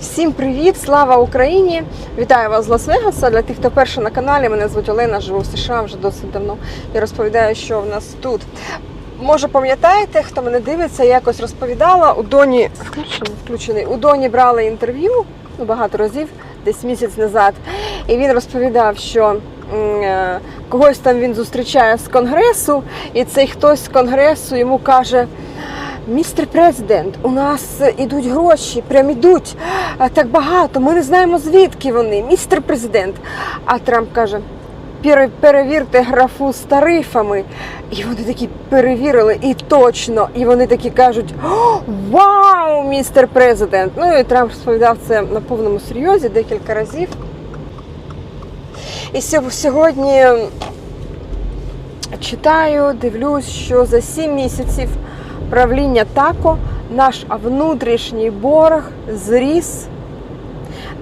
Всім привіт! Слава Україні! Вітаю вас з Лас-Вегаса. Для тих, хто перший на каналі, мене звуть Олена, живу в США вже досить давно. Я розповідаю, що в нас тут. Може, пам'ятаєте, хто мене дивиться, я якось розповідала у Доні включений, включений. У Доні брали інтерв'ю ну, багато разів, десь місяць назад. І він розповідав, що е, когось там він зустрічає з конгресу, і цей хтось з конгресу йому каже. Містер президент, у нас ідуть гроші, прям ідуть так багато. Ми не знаємо звідки вони. Містер президент. А Трамп каже: перевірте графу з тарифами. І вони такі перевірили, і точно. І вони такі кажуть: Вау, містер президент! Ну і Трамп розповідав це на повному серйозі декілька разів. І сьо- сьогодні читаю, дивлюсь, що за 7 місяців правління ТАКО наш внутрішній борг зріс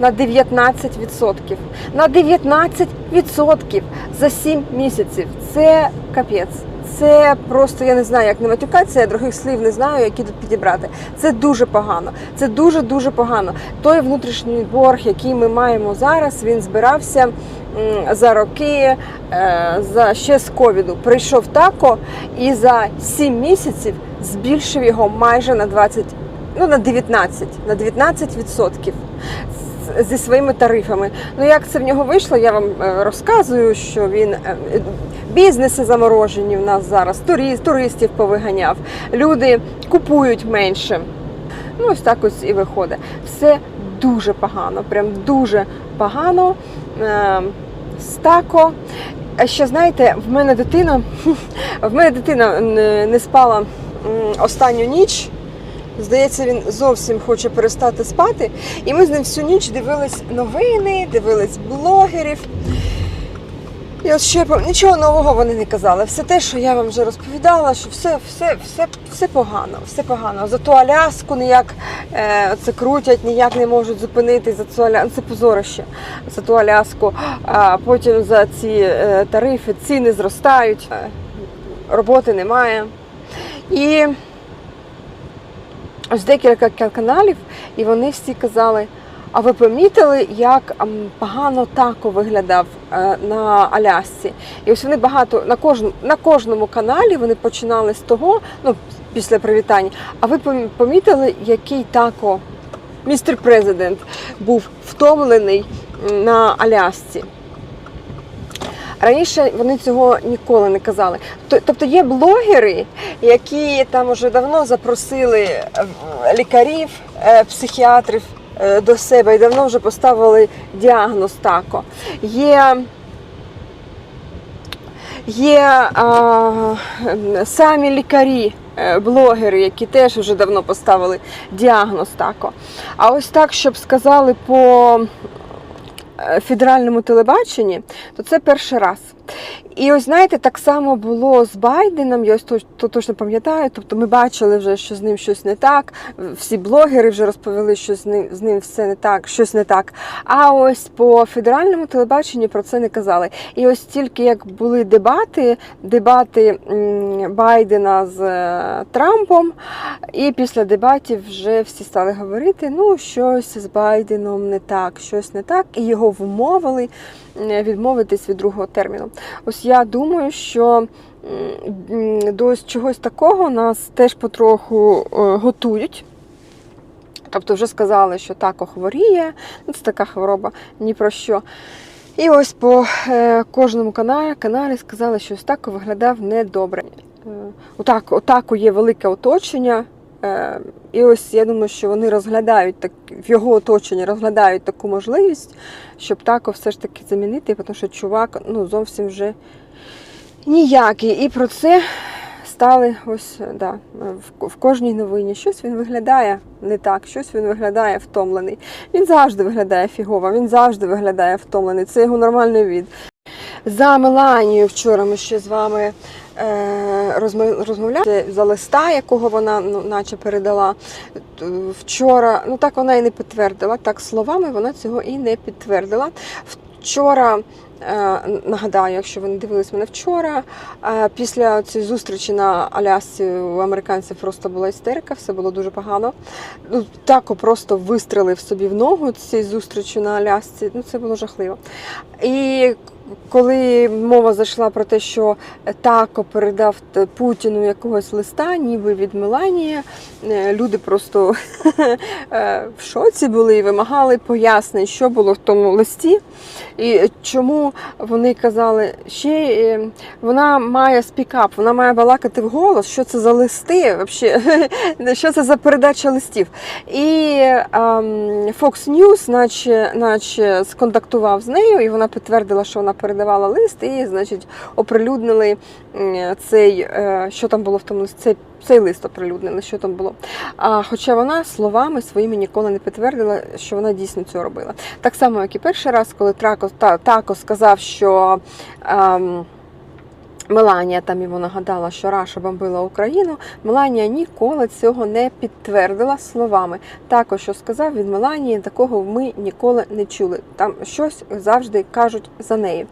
на 19%. На 19% за 7 місяців. Це капець. Це просто я не знаю, як не матюкатися, я других слів не знаю, які тут підібрати. Це дуже погано. Це дуже дуже погано. Той внутрішній борг, який ми маємо зараз, він збирався за роки, е, за ще з ковіду. Прийшов тако і за 7 місяців збільшив його майже на 20, ну на 19, на 19% зі своїми тарифами. Ну як це в нього вийшло, я вам е, розказую, що він е, бізнеси заморожені в нас зараз, туристів повиганяв, люди купують менше. Ну, ось так ось і виходить. Все дуже погано, прям дуже погано. Е, Стако. А ще знаєте, в мене дитина, в мене дитина не, спала останню ніч. Здається, він зовсім хоче перестати спати. І ми з ним всю ніч дивились новини, дивились блогерів. І от ще нічого нового вони не казали. Все те, що я вам вже розповідала, що все, все, все, все погано, все погано. За ту Аляску ніяк е, це крутять, ніяк не можуть зупинити за цю Аляску. Це позорище за ту Аляску. А потім за ці е, тарифи ціни зростають, е, роботи немає. І ось декілька каналів, і вони всі казали. А ви помітили, як погано тако виглядав е, на Алясці? І ось вони багато на кожному на кожному каналі вони починали з того, ну після привітань. А ви помітили, який тако містер президент був втомлений на Алясці? Раніше вони цього ніколи не казали. Тобто є блогери, які там уже давно запросили е, лікарів, е, психіатрів е, до себе і давно вже поставили діагноз тако. Є Є а, самі лікарі, блогери, які теж вже давно поставили діагноз тако. А ось так, щоб сказали по федеральному телебаченні, то це перший раз. І ось знаєте, так само було з Байденом. Я ось то, то точно пам'ятаю. Тобто ми бачили вже, що з ним щось не так. Всі блогери вже розповіли, що з ним з ним все не так, щось не так. А ось по федеральному телебаченню про це не казали. І ось тільки як були дебати, дебати Байдена з е, Трампом, і після дебатів вже всі стали говорити: ну щось з Байденом не так, щось не так, і його вмовили відмовитись від другого терміну. Ось я думаю, що до чогось такого нас теж потроху е, готують. Тобто вже сказали, що тако хворіє, ну це така хвороба, ні про що. І ось по е, кожному каналі, сказали, що ось тако виглядав недобре. Е, у тако, у тако є велике оточення. Е, і ось я думаю, що вони розглядають так в його оточенні розглядають таку можливість, щоб тако все ж таки замінити, тому що чувак ну, зовсім вже ніякий. І про це стали ось да, в, в кожній новині. Щось він виглядає не так, щось він виглядає втомлений. Він завжди виглядає фігово, він завжди виглядає втомлений. Це його нормальний від. За Меланією вчора ми ще з вами е, розмов- розмовляли за листа, якого вона ну, наче передала. Вчора, ну так вона і не підтвердила, так словами вона цього і не підтвердила. Вчора Е, Нагадаю, якщо ви не дивились мене вчора, е, після цієї зустрічі на Алясці у американців просто була істерика, все було дуже погано. Ну, Тако просто вистрелив собі в ногу цією зустрічі на Алясці. Ну, це було жахливо. І коли мова зайшла про те, що Тако передав Путіну якогось листа, ніби від Меланії, е, люди просто е, в шоці були і вимагали пояснень, що було в тому листі. І чому вони казали, ще е, вона має спікап, вона має балакати в голос, що це за листи, вообще, що це за передача листів. І ем, Fox News, наче, наче сконтактував з нею, і вона підтвердила, що вона передавала лист, і, значить, оприлюднили цей, е, що там було в тому цей, цей лист оприлюднили, що там було. А, хоча вона словами своїми ніколи не підтвердила, що вона дійсно цього робила. Так само, як і перший раз, коли Трако, та, Тако сказав, що ем, Меланія там йому нагадала, що Раша бомбила Україну. Меланія ніколи цього не підтвердила словами. Також що сказав від Меланії, такого ми ніколи не чули. Там щось завжди кажуть за неї.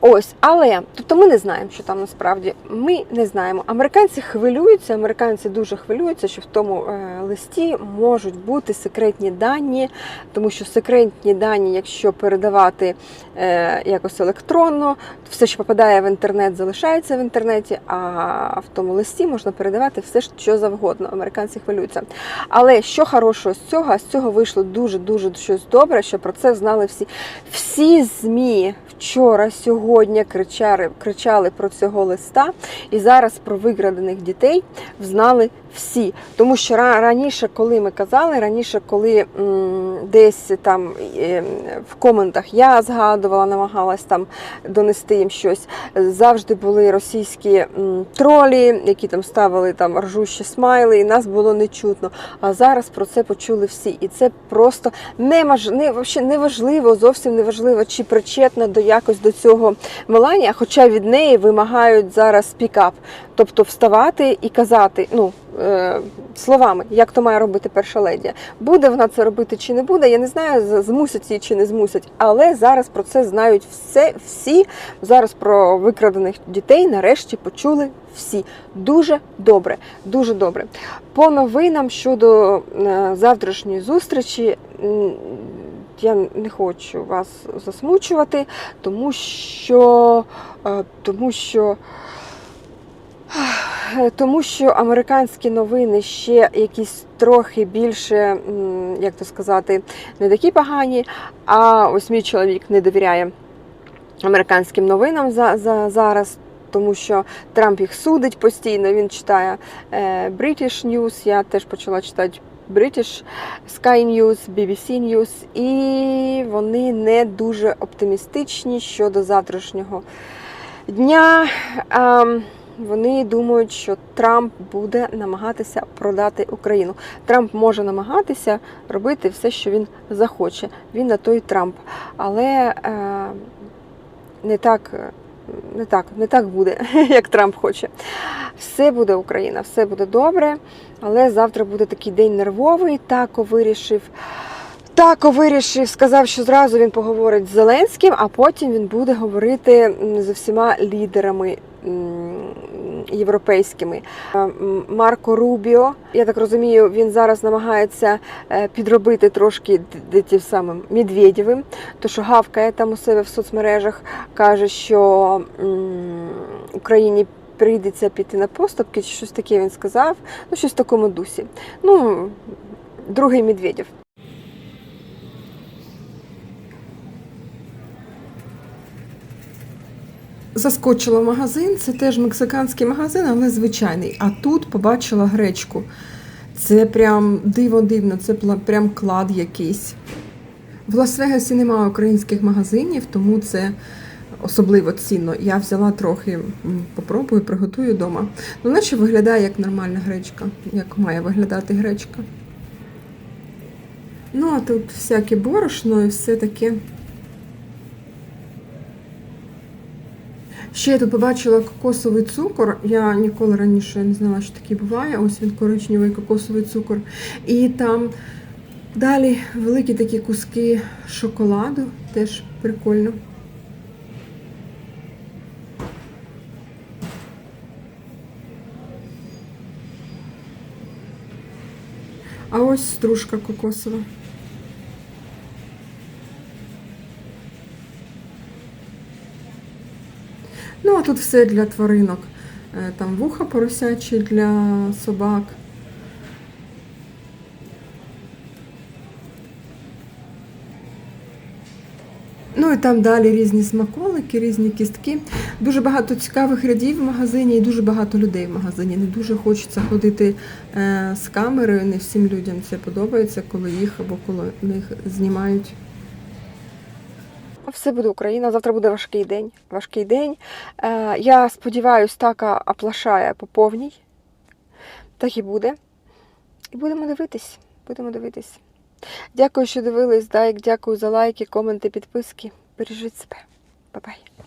Ось, але тобто ми не знаємо, що там насправді. Ми не знаємо. Американці хвилюються, американці дуже хвилюються, що в тому е, листі можуть бути секретні дані, тому що секретні дані, якщо передавати е, якось електронно, все, що попадає в інтернет, залишається в інтернеті, а в тому листі можна передавати все, що завгодно. Американці хвилюються. Але що хорошого з цього? З цього вийшло дуже дуже щось добре, що про це знали всі. Всі ЗМІ вчора, сьогодні кричали, кричали про цього листа, і зараз про виградених дітей знали всі. Тому що ра- раніше, коли ми казали, раніше, коли десь там е, в коментах я згадувала, намагалась там донести їм щось, завжди були російські тролі, які там ставили там ржущі смайли, і нас було не чутно. А зараз про це почули всі. І це просто немаж... не, вообще неважливо, зовсім неважливо, чи причетна до якось до цього Меланія, хоча від неї вимагають зараз пікап. Тобто вставати і казати, ну, словами, як то має робити перша леді. Буде вона це робити чи не буде, я не знаю, змусять її чи не змусять. Але зараз про це знають все, всі. Зараз про викрадених дітей нарешті почули всі. Дуже добре, дуже добре. По новинам щодо е, завтрашньої зустрічі. Я не хочу вас засмучувати, тому що, е, тому що Е, тому що американські новини ще якісь трохи більше, як то сказати, не такі погані. А ось мій чоловік не довіряє американським новинам за, за зараз. Тому що Трамп їх судить постійно. Він читає е, British News, я теж почала читати British Sky News, BBC News, і вони не дуже оптимістичні щодо завтрашнього дня. Вони думають, що Трамп буде намагатися продати Україну. Трамп може намагатися робити все, що він захоче. Він на той Трамп. Але е, не так. Не так, не так буде, як Трамп хоче. Все буде Україна, все буде добре. Але завтра буде такий день нервовий. Тако вирішив. Тако вирішив, сказав, що зразу він поговорить з Зеленським, а потім він буде говорити з усіма лідерами європейськими. Е, Марко Рубіо, я так розумію, він зараз намагається е, підробити трошки тим самим Медведєвим, то що гавкає там у себе в соцмережах, каже, що Україні. Прийдеться піти на поступки, чи щось таке він сказав, ну щось в такому дусі. Ну, другий Медведєв. Заскочила в магазин, це теж мексиканський магазин, але звичайний. А тут побачила гречку. Це прям диво дивно, це прям клад якийсь. В Лас-Вегасі немає українських магазинів, тому це особливо цінно. Я взяла трохи, попробую, приготую вдома. Ну, наче виглядає як нормальна гречка, як має виглядати гречка. Ну, а тут всяке борошно і все таке. Ще я тут побачила кокосовий цукор. Я ніколи раніше не знала, що такий буває. Ось він коричневий кокосовий цукор. І там далі великі такі куски шоколаду, теж прикольно. А ось стружка кокосова. Тут все для тваринок. Е, Там вуха поросячі для собак. Ну і там далі різні смаколики, різні кістки. Дуже багато цікавих рядів в магазині і дуже багато людей в магазині. Не дуже хочеться ходити е, з камерою. Не всім людям це подобається, коли їх або коли них знімають. Все буде Україна. Завтра буде важкий день. Важкий день. Е, я сподіваюся, така оплашає по повній. Так і буде. І будемо дивитись. Будемо дивитись. Дякую, що дивились. Дайк, дякую за лайки, коменти, підписки. Бережіть себе. Бай-бай.